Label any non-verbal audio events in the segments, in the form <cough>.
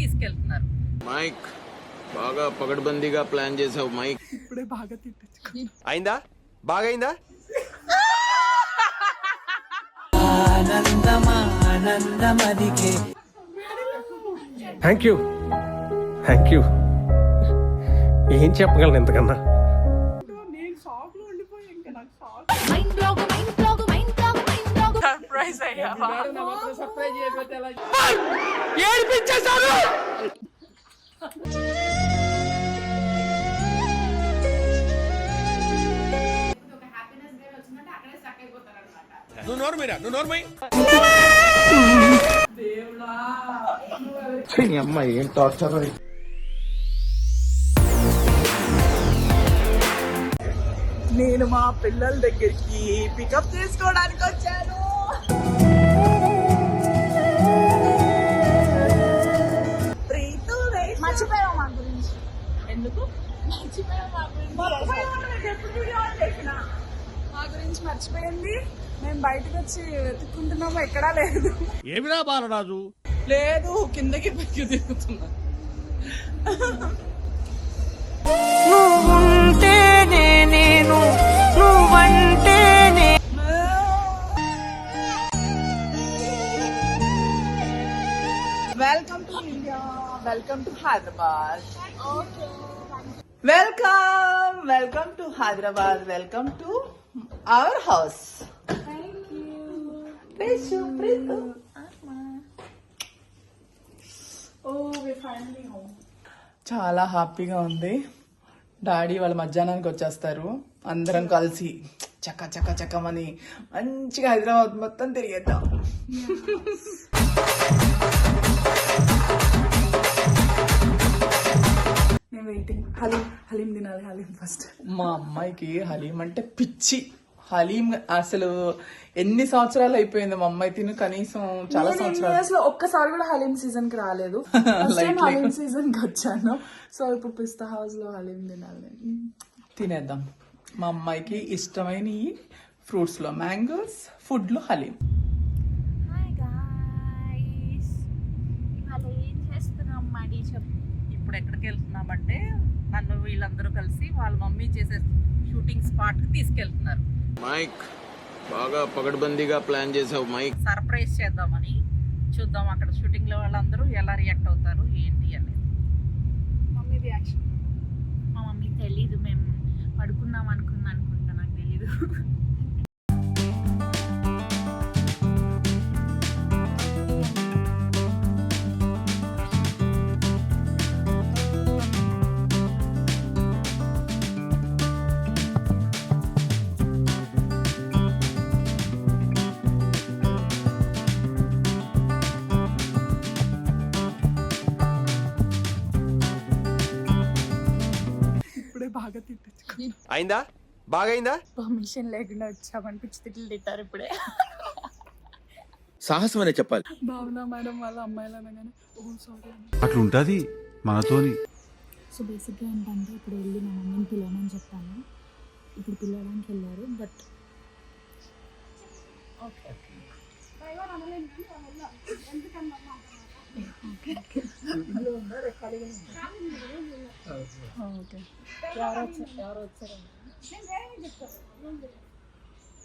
తీసుకెళ్తున్నారు. మైక్ బాగా పగడ్బందీగా ప్లాన్ చేసావు మైక్. ఇప్పుడే బాగా తిట్టించుకో అయిందా? బాగైందా? థ్యాంక్ యూ థ్యాంక్ యూ ఏం చెప్పగలను ఎంతకన్నా సర్ప్రైజ్ నువ్వు నోరు మీరా నువ్వు నోరు మై అమ్మాయి ఏం టార్చర్ నేను మా పిల్లల దగ్గరికి పికప్ చేసుకోవడానికి వచ్చాను. మర్చిపోయావు మా గురించి ఎందుకు? మర్చిపోయావు ఎప్పుడు వీడియో ఆన్ చేసిన మా గురించి మర్చిపోయింది. మేము బయటకు వచ్చి వెతుక్కుంటున్నాము. ఎక్కడా లేదు. ఏమిరా బాలరాజు? లేదు కిందకి పైకి తిరుగుతున్నా నువ్వుంటేనే నేను welcome to Hyderabad welcome welcome to Hyderabad welcome to our house చాలా హ్యాపీగా ఉంది. డాడీ వాళ్ళ మధ్యాహ్నానికి వచ్చేస్తారు. అందరం కలిసి చక్క చక్క చక్కమని మంచిగా హైదరాబాద్ మొత్తం తిరిగేద్దాం. <laughs> వెయిటింగ్ హలీం హలీం తినాలి హలీం ఫస్ట్ మా అమ్మాయికి హలీం అంటే పిచ్చి. హలీం అసలు ఎన్ని సంవత్సరాలు అయిపోయింది మా అమ్మాయి తిను కనీసం చాలా సంవత్సరాలు. ఒక్కసారి కూడా హలీం సీజన్కి రాలేదు. <laughs> హలీం సీజన్కి వచ్చాను. సో ఇప్పుడు పిస్తా హౌస్లో హలీం తినాలి. తినేద్దాం. మా అమ్మాయికి ఇష్టమైన ఫ్రూట్స్లో మ్యాంగోస్ ఫుడ్లో హలీం. ఏం చేస్తున్నాం మడి చెప్పు ఇప్పుడు ఎక్కడికి వెళ్తున్నామంటే నన్ను వీళ్ళందరూ కలిసి వాళ్ళ మమ్మీ చేసే షూటింగ్ స్పాట్కి తీసుకెళ్తున్నారు. మైక్ బాగా పగడ్బందీగా ప్లాన్ చేసావు మైక్. సర్ప్రైజ్ చేద్దామని చూద్దాం అక్కడ షూటింగ్లో వాళ్ళందరూ ఎలా రియాక్ట్ అవుతారు ఏంటి అనేది. Mummy reaction? మా మమ్మీ తెలీదు మేము పడుకున్నాం అనుకున్నా అనుకుంటా నాకు తెలీదు. అయిందా? బాగైందా? పర్మిషన్ లేకుండా వచ్చామని పిచ్చి తిట్లు తిట్టారు ఇప్పుడే. సాహసం అనే చెప్పాలి. భావన మేడం వాళ్ళ అమ్మాయిలు అనగానే ఓ సారీ అట్లుంటది మనతోని. సో బేసిక్గా ఏంటంటే ఇప్పుడు వెళ్ళి మా మమ్మీని పిలవమని చెప్పాను. ఇప్పుడు పిలవడానికి వెళ్ళారు బట్ ఓకే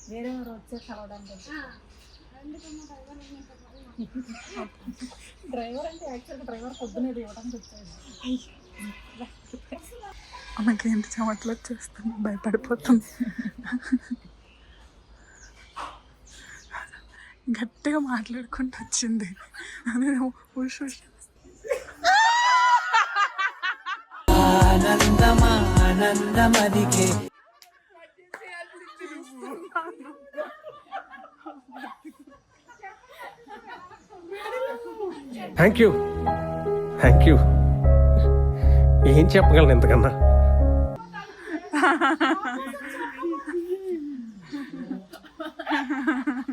వేరే ఎవరు వచ్చారు కలవడానికి డ్రైవర్ అంటే యాక్చువల్గా డ్రైవర్ పొద్దునే ఇవ్వడానికి వచ్చాడు. ఎంత చెమటలు వచ్చేస్తుంది భయపడిపోతుంది. గట్టిగా మాట్లాడుకుంటూ వచ్చింది. నేను ఉష్ ఆనందమానందమదికే థ్యాంక్ యూ థ్యాంక్ యూ ఏం చెప్పగలను ఎంతకన్నా <laughs>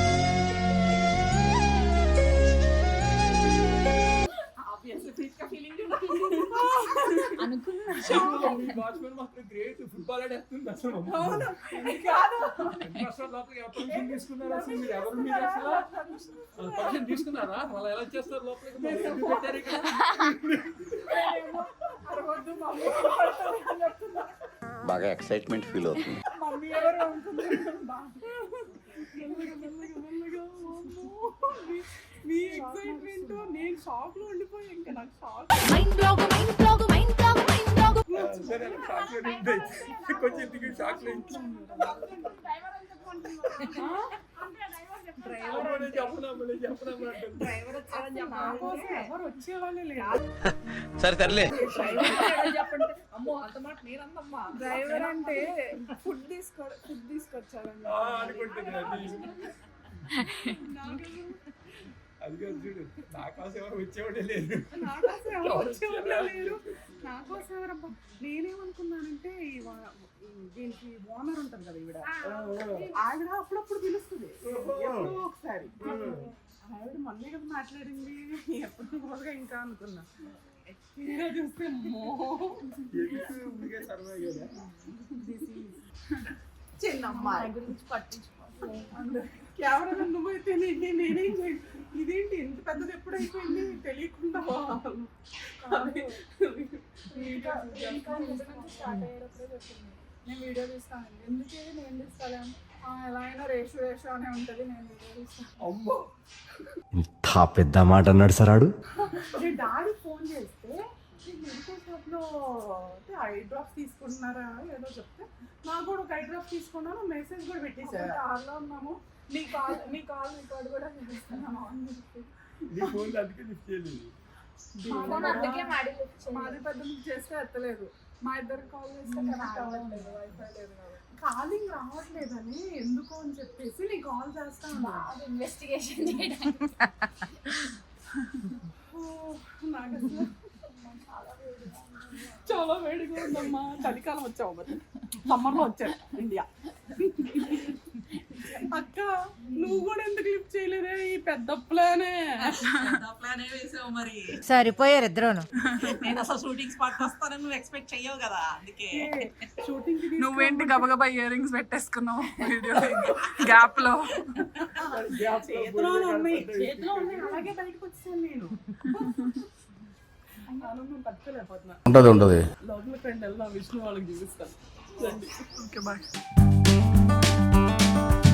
అనుకున్నా. <laughs> వాచ్మెన్ మాత్రం గ్రేట్ ఫుట్బాల్ ఆడేస్తుంది అసలు. ఎవరు <laughs> తీసుకున్నారా అసలు? మీరు ఎవరు మీరు అసలు? పర్మిషన్ తీసుకున్నారా? మళ్ళీ ఎలా చేస్తారు లోపలికి? పెట్టారు ఇక్కడ. బాగా ఎక్సైట్మెంట్ ఫీల్ అవుతుంది. మమ్మీ ఎవరు. మీ- ఎక్సైట్మెంట్ నేను షాక్లో ఉండిపోయా ఇంకా. నాకు shock mind block mind block <laughs> సరే షాక్లో ఉంది కొంచెం వచ్చేవాళ్ళే లేదు సరే సర్లే అమ్మో అంత మాట నేనందమ్మా డ్రైవర్ అంటే ఫుడ్ తీసుకో ఫుడ్ అనుకుంటుంది అది అది కాదు చూడు నా కోసం ఎవరు వచ్చేవాడే లేదు. నా కోసం ఎవరు వచ్చేవాళ్ళే లేరు. నా కోసం ఎవరబ్బా నేనేమనుకున్నానంటే ఈ వా- దీనికి ఓనర్ ఉంటుంది కదా ఈవిడ. ఆవిడ అప్పుడప్పుడు పిలుస్తుంది. ఎప్పుడో ఒకసారి. ఆవిడ మళ్ళీ కదా మాట్లాడింది. ఎప్పుడు రోజుగా ఇంకా అనుకున్నా. తీరా చూస్తే మో. ఎందుకు? ఊరికే సరదా కదా. గురించి పట్టించుకోవాలి కెమెరా నువ్వైతే నే- నేనేం ఇదేంటి? ఇంత పెద్దది ఎప్పుడైపోయింది? తెలియకుండా. నేను వీడియో తీస్తాను. ఎందుకు నేను తీస్తాను? ఎలా అయినా రేషు రేషు అనే ఉంటుంది. నేను వీడియో తీస్తాను. ఇంత పెద్ద మాట అన్నాడు సరాడు డాడీ ఫోన్ చేస్తే మెడికల్ షాప్లో ఐ డ్రాప్స్ తీసుకుంటున్నారా? ఏదో చెప్తే నాకు కూడా ఒక ఐ డ్రాప్స్ తీసుకున్నాను మెసేజ్ కూడా పెట్టేసారు కార్లో ఉన్నాము. నీ కాల్ నీ కాల్ రికార్డ్ కూడా చూపిస్తున్నాను. నీ ఫోన్ అందుకే లిఫ్ట్ చేయలేదు. మాది పెద్ద చేస్తే ఎత్తలేదు. మా ఇద్దరు కాల్ చేస్తే కనెక్ట్ అవ్వట్లేదు వైఫై లేదు కాలింగ్ రావట్లేదని ఎందుకు అని చెప్పేసి నీ కాల్ చేస్తా ఉన్నా. ఇన్వెస్టిగేషన్ చేయడానికి. ఓ, నాకు అసలు చాలా వేడిగా ఉందమ్మా. చలికాలం వచ్చావు మరి. సమ్మర్లో వచ్చాను ఇండియా అక్క నువ్వు కూడా ఎందుకు లిఫ్ట్ చేయలేదే? ఈ పెద్ద ప్లానే. ప్లాన్ వేసావు మరి. సరిపోయారు ఇద్దరును. నేను అసలు షూటింగ్ స్పాట్ వస్తానని నువ్వు ఎక్స్పెక్ట్ చెయ్యవు కదా అందుకే. షూటింగ్ నువ్వేంటి గబగబా ఇయర్ రింగ్స్ పెట్టేసుకున్నావు వీడియో గ్యాప్లో చేతిలో ఉన్నాయి. చేతిలో ఉన్నాయి. అలాగే బయటకు వచ్చాను నేను. ఉంటది ఉంటది. లోపలికి వెళ్దాం విష్ణు వాళ్ళకి చూపిస్తాను. ఓకే బాయ్ అసలు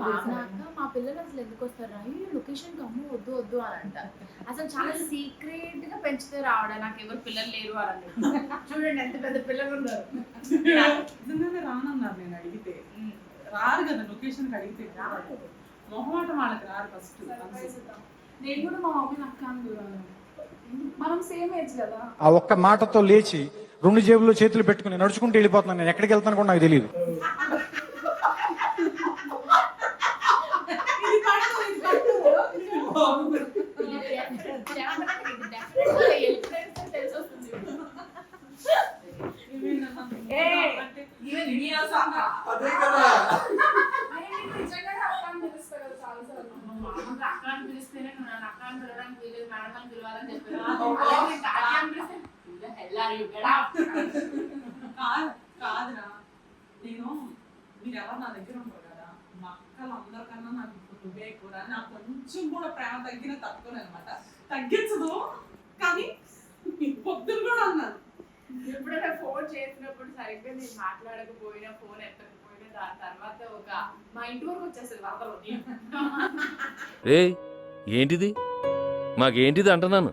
మా అక్క మా పిల్లలు అసలు ఎందుకు వస్తారా? ఈ లొకేషన్ కమ్ము వద్దు వద్దు అని అంటారు అసలు చాలా సీక్రెట్గా పెంచితే రావడం నాకు ఎవరు పిల్లలు లేరు అని. <laughs> చూడండి ఎంత పెద్ద పిల్లలు ఉన్నారు. నిజంగానే రానన్నారు నేను అడిగితే. రారు కదా లొకేషన్ అడిగితే రారు? మొహమాటం వాళ్ళకి రారు ఫస్ట్ నేను కూడా మా మమ్మీ అక్క మనం సేమ్ ఏజ్ కదా. ఆ ఒక్క మాటతో లేచి రెండు జేబుల్లో చేతులు పెట్టుకుని నడుచుకుంటూ వెళ్ళిపోతున్నాను. నేను ఎక్కడికి వెళ్తాను కూడా నాకు తెలియదు ఇది కట్టు, ఇది కట్టు. ఈవెన్ నీ అసలు అదే కదా నిజంగానే అక్క అని పిలుస్తా కదా చాలాసార్లు. అక్క అని పిలిస్తేనే నువ్వు నన్ను అక్క అని పిలవడానికి వీలేదు మేడం అని పిలవాలని చెప్పారు అబ్బో. అదే నేను తాత అని పిలిస్తే, "Who the hell are you? Get out." కాదు కాదురా నేను మీరు ఎవరు నా దగ్గర ఉంటారు కదా మా అక్కలు అందరికన్నా నువ్వే కూడా నాకు కొంచెం కూడా ప్రేమ తగ్గిన తట్టుకోలేదు అనమాట తగ్గించదు కానీ పొద్దున కూడా అన్నాను. ఎప్పుడైనా ఫోన్ చేసినప్పుడు సరిగ్గా నేను మాట్లాడకపోయినా ఫోన్ ఎత్తకపోయినా దాని తర్వాత ఒక మా ఇంటి వరకు వచ్చేస్తుంది వరదలు రే ఏంటిది? మాకేంటిది అంటున్నాను.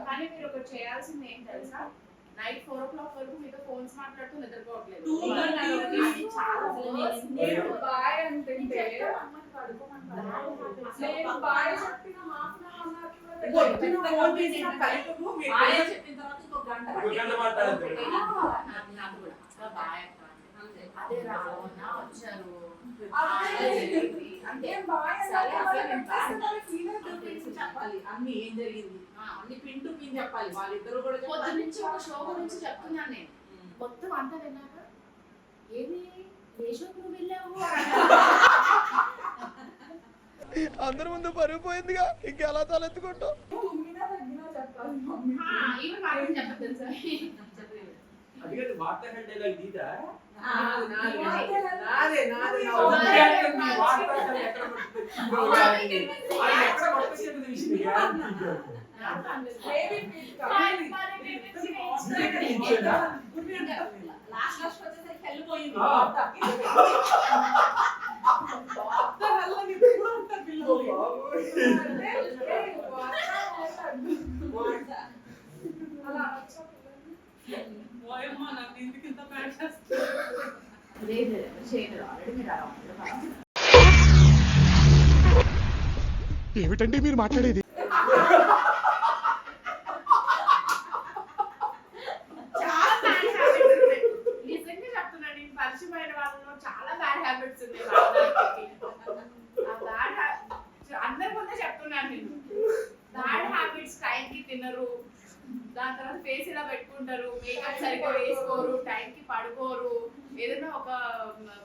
కానీ మీరు ఒకటి చేయాల్సింది ఏం తెలుసా? నైట్ ఫోర్ ఓ క్లాక్ అసలు నేను- బాయ్ అంటే నేను బాయ్ చెప్పిన హాఫ్ అన్ అవర్ పొద్దున ఫోన్ చేసిన కలుపుకు మీరు బాయ్ చెప్పిన తర్వాత ఇంకో గంట ఇంకో గంట మాట్లాడతారు. నాకు నాకు కూడా అక్క బాయ్ అక్క అంటే, అదే రావన్నా వచ్చారు అంతే సరే చెప్పాలి. అన్ని ఏం జరిగింది అన్ని పిన్ టు పిన్ చెప్పాలి. వాళ్ళిద్దరు కూడా పొద్దు నుంచి ఒక షో గురించి చెప్తున్నాను నేను. మొత్తం అంతా విన్నాక ఏమి? ఏ షోకి నువ్వు వెళ్ళావు? అందరి ముందు పరుగు పోయిందిగా. ఇంకెలా తలెత్తుకుంటావు? లాస్ట్ లాస్ట్ వచ్చేసరికి వెళ్ళిపోయింది? లేదు చేయలేదు. ఆల్రెడీ మీరు అలా ఏమిటండి మీరు మాట్లాడేది చాలా బ్యాడ్ హ్యాబిట్స్ ఉన్నాయి నిజంగా చెప్తున్నాను నేను పరిచయమైన వాళ్ళలో చాలా బ్యాడ్ హ్యాబిట్స్ ఉన్నాయి వాళ్ళకి. ఆ బ్యాడ్ అందరి ముందే చెప్తున్నాను నేను బ్యాడ్ హ్యాబిట్స్ టైంకి తినరు దాని తర్వాత ఫేస్ ఇలా పెట్టుకుంటారు మేకప్ సరిగ్గా వేసుకోరు టైంకి పడుకోరు ఏదైనా ఒక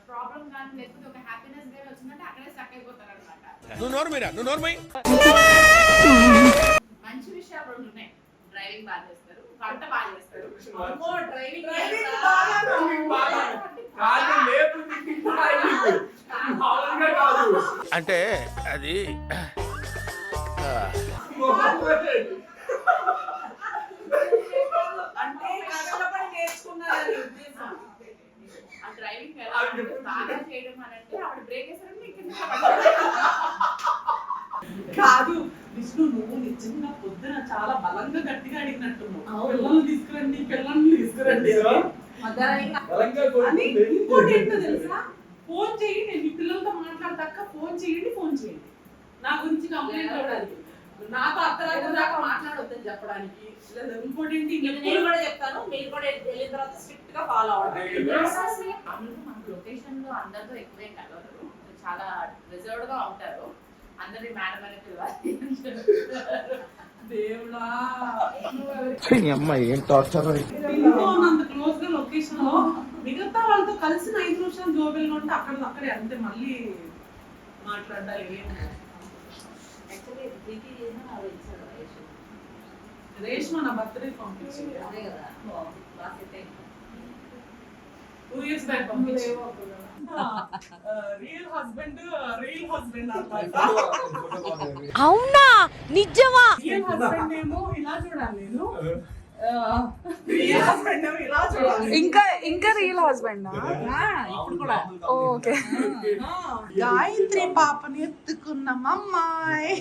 ప్రాబ్లం కానీ లేకపోతే ఒక హ్యాపీనెస్ కానీ వచ్చిందంటే అక్కడే స్టక్ అయిపోతారు అనమాట నువ్వు నోరు మీరా? నువ్వు నోరు మంచి విషయాలు రెండు ఉన్నాయి. డ్రైవింగ్ బాగా చేస్తారు. వంట బాగా చేస్తారు. అమ్మో డ్రైవింగ్ డ్రైవింగ్ బాగా డ్రైవింగ్ బాగా. కాదు లేపు డ్రైవింగ్. మామూలుగా కాదు అంటే అది అంటే కష్టపడి నేర్చుకున్నారని ఉద్దేశం ఆ డ్రైవింగ్ ఎలా ఉంటుంది? బాగా చేయడం అని అంటే ఆవిడ బ్రేక్ వేసారంటే నీకు కింద కాదు విష్ణు నువ్వు నిజంగా పొద్దున చాలా బలంగా గట్టిగా అడిగినట్టున్నావు. పిల్లల్ని తీసుకురండి పిల్లల్ని తీసుకురండి. అని. ఇంకోటి ఏంటో తెలుసా? ఫోన్ చేయండి మీ పిల్లలతో మాట్లాడదాకా ఫోన్ చేయండి ఫోన్ చేయండి. నా గురించి కంప్లైంట్ చూడాలి నాతో అర్ధరాత్రి దాకా మాట్లాడొద్దని చెప్పడానికి. ఇది నేను కూడా చెప్తాను మీరు కూడా వెళ్ళిన తర్వాత స్ట్రిక్ట్గా ఫాలో అవ్వాలి మనకు లొకేషన్లో అందరితో ఎక్కువే కలవరు. చాలా రిజర్వ్డ్గా ఉంటారు. అందరి మేడం అని పిలవాలి దేవుడా. అమ్మాయి ఏం టార్చర్ ఉన్నంత క్లోజ్గా లొకేషన్లో మిగతా వాళ్ళతో కలిసిన ఐదు నిమిషాలు జోబెల్ ఉంటే అక్కడ అక్కడే అంతే మళ్ళీ మాట్లాడాలి ఏం యాక్చువల్లీ ప్రీతి చేసిన వాళ్ళు ఇచ్చారు రేషన్. రేష్మ నా బర్త్డే పంపించింది. అదే కదా. క్లాస్ అయితే టూ ఇయర్స్ బ్యాక్ పంపించింది రియల్ హస్బెండ్ రియల్ హస్బెండ్ అవునా? నిజమా? రియల్ హస్బెండ్ ఏమో ఇలా చూడాలి నేను. ఇంకా ఇంకా రియల్ హస్బెండ్ ఇప్పుడు కూడా ఓకే గాయత్రి పాపని ఎత్తుకున్నాం అమ్మాయి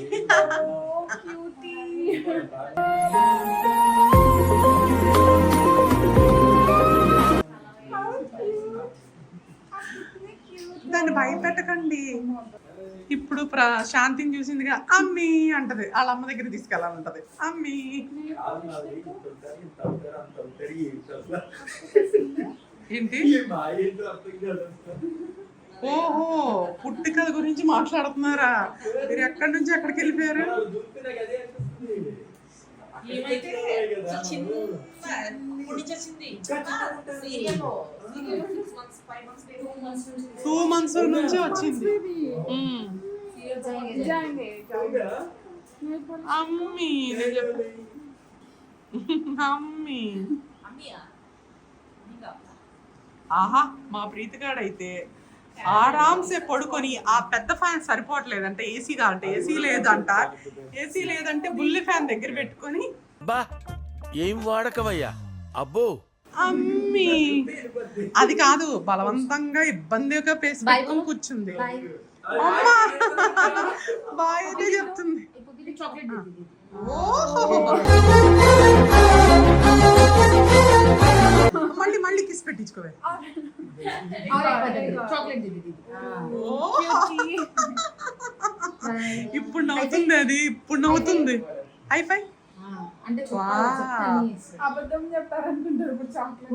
దాన్ని భయపెట్టకండి. ఇప్పుడు ప్ర శాంతిని చూసిందిగా అమ్మి అంటది. వాళ్ళ అమ్మ దగ్గర తీసుకెళ్ళాలంటది. అమ్మి. ఏంటి? ఓహో పుట్టికల గురించి మాట్లాడుతున్నారా? మీరు ఎక్కడి నుంచి ఎక్కడికి వెళ్ళిపోయారు? ఏమైతే చిన్న టూ మంత్స్ నుంచి టూ మంత్స్ నుంచి వచ్చింది. అమ్మి అమ్మి. ఇంకా ఆహా మా ప్రీతిగాడైతే ఆరాంసే పడుకొని ఆ పెద్ద ఫ్యాన్ సరిపోవట్లేదంటే ఏసీ అంటే ఏసీ లేదంట. ఏసీ లేదంటే బుల్లి ఫ్యాన్ దగ్గర పెట్టుకొని బా ఏం వాడకవయ్యా? అబ్బో. అమ్మి. అది కాదు బలవంతంగా ఇబ్బందిగా పేసి పెట్టుకొని కూర్చుంది. అమ్మా! బాయ్ అయితే చెప్తుంది. మళ్ళీ మళ్ళీ కిస్ పెట్టించుకోవే. ఇప్పుడు నవ్వుతుంది అది ఇప్పుడు నవ్వుతుంది. హై ఫై అంటే. అబద్ధం చెప్పారనుకుంటారు ఇప్పుడు చాక్లెట్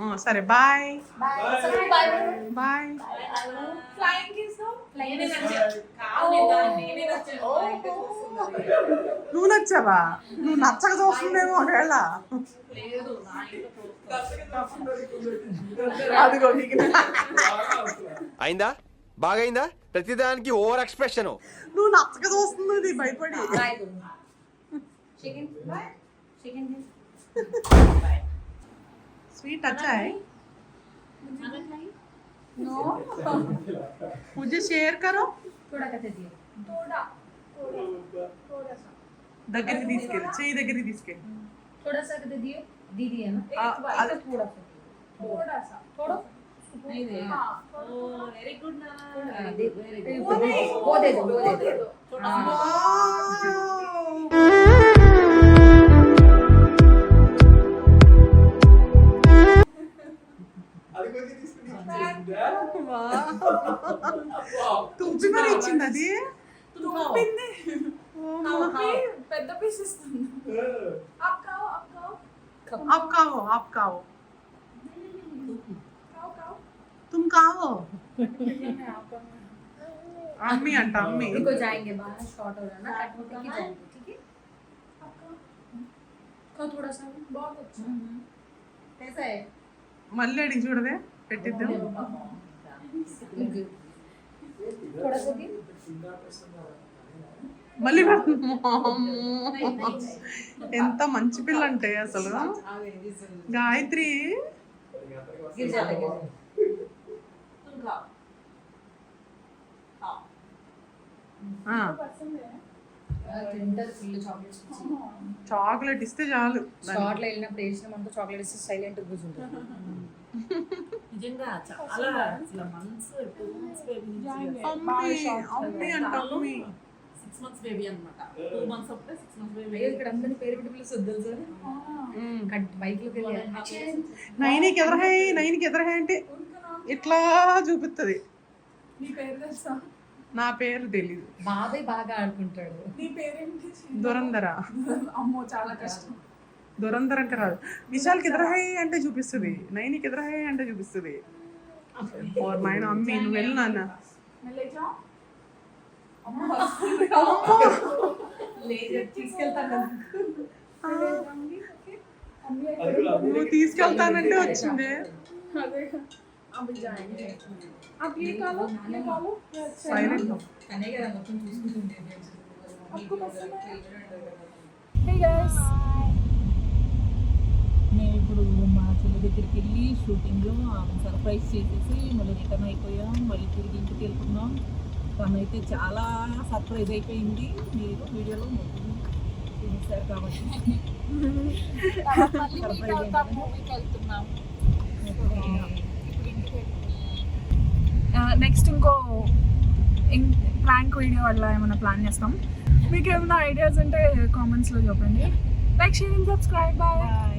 ఆ, సరే బాయ్. బాయ్. నువ్వు నచ్చావా? నువ్వు నచ్చక చూస్తుందేమో ఒకవేళ. అదిగో అయిందా? బాగైందా ప్రతిదానికి ఓవర్ ఎక్స్ప్రెషన్ నువ్వు నచ్చక చూస్తుంది అది భయపడి boy chicken boy chicken sweet अच्छा है नो मुझे शेयर करो थोड़ा कहते दिए थोड़ा थोड़ा सा దగ్గరికి తీసుకెళ్ళి చెయ్యి దగ్గరికి తీసుకెళ్ళి थोड़ा सा कहते दिए दीदी है ना आ, एक बार आ- थोड़ा सा थोड़ा सा थोड़ा नहीं दे ओ वेरी गुड ना हाँ, दे वो दे दो वो दे दो वो दे दो తుప్పి మరి ఇచ్చింది అది తుప్పింది పెద్ద పీస్ ఇస్తుంది आप खाओ आप खाओ तुम खाओ అమ్మి అంట అమ్మి रुको जाएंगे बाहर शॉर्ट हो रहा है ना कट होते की जाएंगे ठीक है खाओ थोड़ा सा बहुत अच्छा कैसा है మళ్ళీ అడిగి చూడవే పెట్టిద్దాం थोड़ा सा दिए మళ్ళీ పెడుతున్నాం. ఎంత మంచి పిల్ల అంటే అసలు గాయత్రి చాక్లెట్ ఇస్తే చాలు. షార్ట్లో వెళ్ళినప్పుడు వేసినామంటే చాక్లెట్ ఇస్తే సైలెంట్ కూర్చుంటారు నిజంగా చాలా అసలు మంత్స్ టూ మంత్స్ బేబీ అమ్మి అమ్మి అంట అమ్మి. సిక్స్ మంత్స్ బేబీ అనమాట టూ మంత్స్ అప్పుడే సిక్స్ మంత్స్ బేబీ అయ్యో ఇక్కడ అందరిని పేరు పెట్టి పిలుస్తుంది సార్. బైక్ నైనికి నైనికి అంటే ఇట్లా చూపిస్తుంది నీ పేరు తెలుసా? నా పేరు తెలీదు. బాబాయ్ బాగా ఆడుకుంటాడు. నీ పేరేంటి? దురంధర. అమ్మో చాలా కష్టం. దురంధరం అంటే రాదు. విశాల్కి ఎదురహే అంటే చూపిస్తుంది. నైనికి ఎదురహే అంటే చూపిస్తుంది. ఓర్ మైన అమ్మి నువ్వు వెళ్ళు నాన్న. నువ్వు తీసుకెళ్తానంటే వచ్చింది. అదే. అవి జాయిన్ अब ये कालो ये कालो ये अच्छा है సైలెంట్ తనే కదా మొత్తం చూసుకుంటుంది आपको पसंद है హే గైస్ మేము ఇప్పుడు మా చెల్లి దగ్గరికి వెళ్ళి షూటింగ్లో సర్ప్రైజ్ చేసేసి మళ్ళీ రిటర్న్ అయిపోయాం మళ్ళీ తిరిగి ఇంటికి వెళ్తున్నాం తనైతే చాలా సర్ప్రైజ్ అయిపోయింది మీరు వీడియోలో మొత్తం చూసారు కాబట్టి <laughs> సర్ప్రైజ్ మూవీకి వెళ్తున్నాం <laughs> నెక్స్ట్ ఇంకో ప్రాంక్ వీడియో అట్లా ఏమైనా ప్లాన్ చేస్తాం? మీకు ఏమైనా ఐడియాస్ ఉంటే కామెంట్స్లో చెప్పండి. Like share and subscribe. Bye